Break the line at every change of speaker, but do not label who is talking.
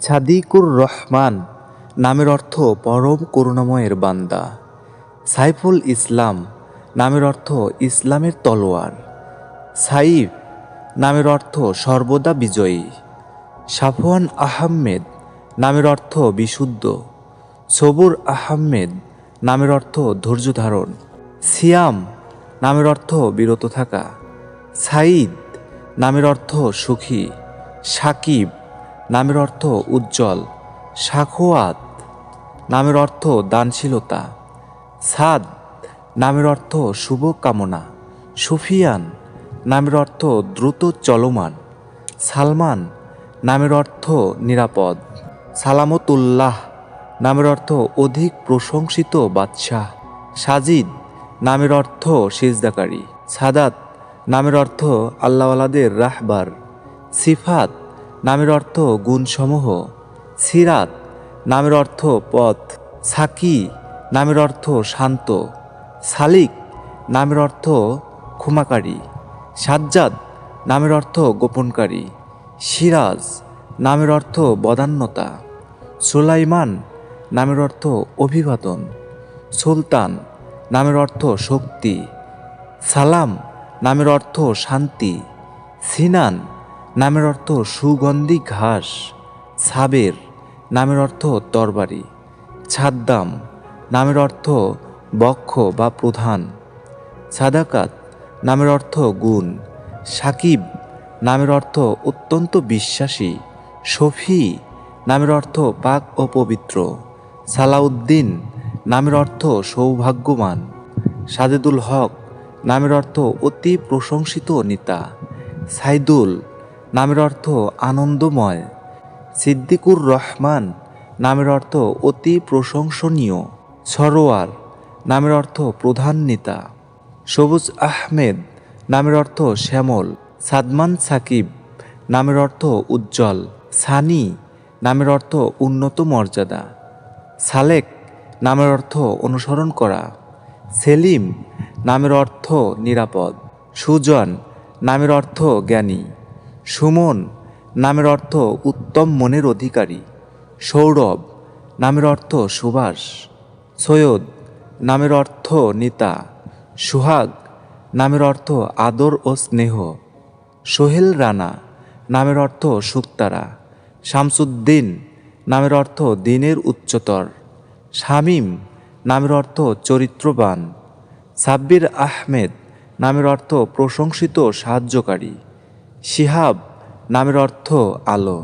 ছাদিকুর রহমান নামের অর্থ পরম করুণাময়ের বান্দা। সাইফুল ইসলাম নামের অর্থ ইসলামের তলোয়ার। সাইফ নামের অর্থ সর্বদা বিজয়ী। সাফওয়ান আহমেদ নামের অর্থ বিশুদ্ধ। সবুর আহমেদ নামের অর্থ ধৈর্য ধারণ। সিয়াম নামের অর্থ বিরত থাকা। সাইদ নামের অর্থ সুখী। সাকিব নামের অর্থ উজ্জ্বল, সাখোয়াত। নামের অর্থ দানশীলতা। সাদ, নামের অর্থ শুভ কামনা সুফিয়ান, নামের অর্থ দ্রুত চলমান। সালমান, নামের অর্থ নিরাপদ। সালামতুল্লাহ, নামের অর্থ অধিক প্রশংসিত বাদশাহ। সাজিদ, নামের অর্থ সিজদাকারী। সাদাত, নামের অর্থ আল্লাহওয়ালাদের রাহবার। সিফাত নামের অর্থ গুণসমূহ। সিরাত, নামের অর্থ পথ। সাকি, নামের অর্থ শান্ত। সালিক, নামের অর্থ ক্ষমাকারী। সাজ্জাদ, নামের অর্থ গোপনকারী। সিরাজ, নামের অর্থ বদান্যতা। সুলাইমান, নামের অর্থ অভিবাদন। সুলতান, নামের অর্থ শক্তি। সালাম, নামের অর্থ শান্তি। সিনান নামের অর্থ সুগন্ধি ঘাস সাবের নামের অর্থ তরবারি, ছাদ্দাম, নামের অর্থ বক্ষ বা প্রধান সাদাকাত নামের অর্থ গুণ, সাকিব, নামের অর্থ অত্যন্ত বিশ্বাসী, শফি, নামের অর্থ পাক ও পবিত্র, সালাউদ্দিন, নামের অর্থ সৌভাগ্যবান, সাজেদুল হক, নামের অর্থ অতি প্রশংসিত নেতা, সাইদুল নামের অর্থ আনন্দময়। সিদ্দিকুর রহমান, নামের অর্থ অতি প্রশংসনীয়। সরোয়ার, নামের অর্থ প্রধান নেতা। সবুজ আহমেদ, নামের অর্থ শ্যামল। সাদমান সাকিব, নামের অর্থ উজ্জ্বল। সানি, নামের অর্থ উন্নত মর্যাদা। সালেক, নামের অর্থ অনুসরণ করা। সেলিম, নামের অর্থ নিরাপদ। সুজন, নামের অর্থ জ্ঞানী। সুমন নামের অর্থ উত্তম মনের অধিকারী, সৌরভ নামের অর্থ সুভাষ, সৈয়দ নামের অর্থ নেতা, সুহাগ নামের অর্থ আদর ও স্নেহ, সোহেল রানা নামের অর্থ সুক্তারা, শামসুদ্দিন নামের অর্থ দিনের উচ্চতর, শামীম নামের অর্থ চরিত্রবান, সাব্বির আহমেদ নামের অর্থ প্রশংসিত সাহায্যকারী। শিহাব নামের অর্থ আলো।